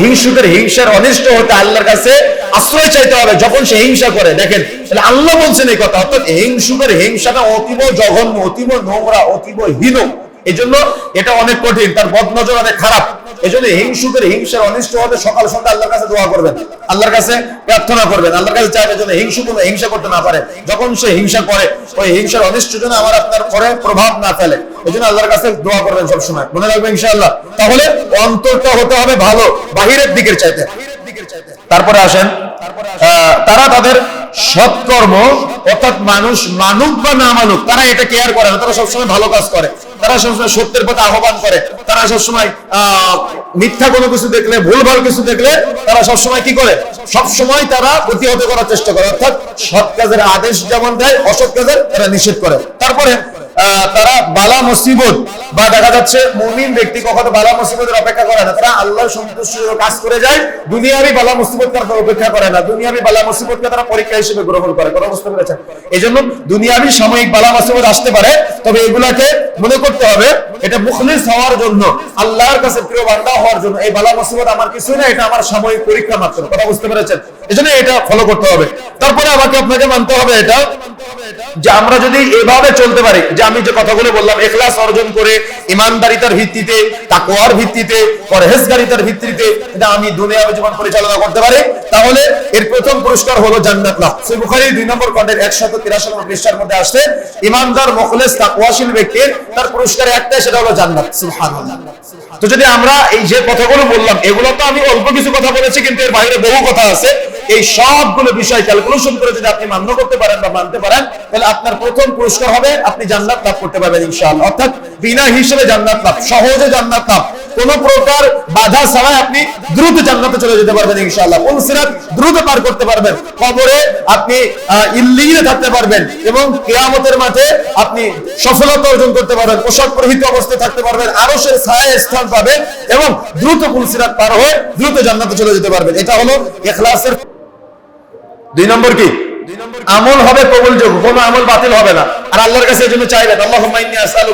হিংসুকের হিংসার অনিষ্ট হতে আল্লাহর কাছে আশ্রয় চাইতে হবে, যখন সে হিংসা করে। দেখেন, তাহলে আল্লাহ বলছেন এই কথা, অর্থাৎ হিংসুকের হিংসাটা অতীব জঘন্য, অতীব নোংরা, অতীব হীন। এই জন্য এটা অনেক কঠিন, তার বদনজর অনেক খারাপ। এই জন্য হিংসুকের, হিংসার অনিষ্ট হতে সকাল সন্ধ্যা আল্লাহর কাছে দোয়া করবেন। আল্লাহর কাছে প্রার্থনা করবেন, আল্লাহর কাছে চাইবে যেন হিংসু কোনো হিংসা করতে না পারে। যখন সে হিংসা করে, ওই হিংসার অনিষ্ট যেন আমার আপনার পরে প্রভাব না ফেলে। এই জন্য আল্লাহর কাছে দোয়া করবেন সবসময়। মনে রাখবেন ইনশাআল্লাহ। তাহলে অন্তরটা হতে হবে ভালো, বাহিরের দিকের চাইতে। তারপরে আসেন তারা তাদের সৎকর্ম, অর্থাৎ মানুষ মানুক বা না মানুক, তারা এটা কেয়ার করে না। তারা সবসময় ভালো কাজ করে। তারা সবসময় সত্যের পথে আহ্বান করে। তারা সবসময় মিথ্যা কোনো কিছু দেখলে, ভুলভাল কিছু দেখলে, তারা সবসময় কি করে? সবসময় তারা প্রতিহত করার চেষ্টা করে। অর্থাৎ সৎ কাজের আদেশ যেমন দেয়, অসৎ কাজের তারা নিষেধ করে। তারপরে তারা বালা মুসিবত বা দেখা যাচ্ছে মুমিন ব্যক্তি কখনো বালা মুসিবতের অপেক্ষা করে না। তারা আল্লাহর সন্তুষ্টির জন্য কাজ করে যায়, দুনিয়াবি বালা মুসিবত অপেক্ষা করে না। দুনিয়াবি বালা মুসিবতকে তারা পরীক্ষা হিসেবে গ্রহণ করে। কোনো বুঝতে পেরেছেন? এই জন্য দুনিয়াবি সাময়িক বালা মুসিবত আসতে পারে, তবে এগুলাকে মনে করতে হবে, এটা মুখলিস হওয়ার জন্য, আল্লাহর কাছে প্রিয় বান্দা হওয়ার জন্য। এই বালা মুসিবত আমার কিছু না, এটা আমার সাময়িক পরীক্ষা মাত্র। কথা বুঝতে পেরেছেন? এই এটা ফলো করতে হবে। তারপরে আমাকে আপনাকে মানতে হবে এটা যে আমরা যদি এভাবে চলতে পারি, যে আমি যে কথাগুলো বললাম, এখলাস অর্জন করে, ইমানদারিতার ভিত্তিতে, তাকওয়ার ভিত্তিতে, পরহেজগারিতার ভিত্তিতে এটা আমি দুনিয়াবী জীবন পরিচালনা করতে পারি, তাহলে এর প্রথম পুরস্কার হলো জান্নাত লাভ। সহিহ বুখারী দুই নম্বর খণ্ডের 183 নম্বর পৃষ্ঠার মধ্যে আসছে, ইমানদার, মুখলিস, তাকওয়াশীল ব্যক্তির তার পুরস্কার একটাই, সেটা হলো জান্নাত। সুবহানাল্লাহ। তো যদি আমরা এই যে কথাগুলো বললাম, এগুলো তো আমি অল্প কিছু কথা বলেছি, কিন্তু এর বাইরে বহু কথা আছে। এই সবগুলো বিষয় ক্যালকুলেশন করে যদি আপনি মান্য করতে পারেন বা মানতে পারেন তাহলে আপনার প্রথম পুরস্কার হবে আপনি জান্নাত লাভ করতে পারবেন ইনশাআল্লাহ। অর্থাৎ বিনা হিসেবে জান্নাত লাভ সহজে জান্নাত লাভ। কোন প্রকার বাধা ছাড়াই আপনি দ্রুত জান্নাতে চলে যেতে পারবেন ইনশাআল্লাহ। কোন সিরাত দ্রুত পার করতে পারবেন? কবরে আপনি আহ, থাকতে পারবেন এবং কিয়ামতের মাঠে আপনি সফলতা অর্জন করতে পারবেন পোশাক পরিহিত অবস্থায় থাকতে পারবেন আরশের ছায়া স্থান পাবেন এবং দ্রুত পুলসিরাত পার হয়ে দ্রুত জান্নাতে চলে যেতে পারবেন। এটা হলো ইখলাসের দুই নম্বর কি? আমল হবে প্রবল যোগ। কোনো আমল বাতিল হবে না। আর আল্লাহর কাছে জন্য চাইবেন ইন্নী আসআলুকা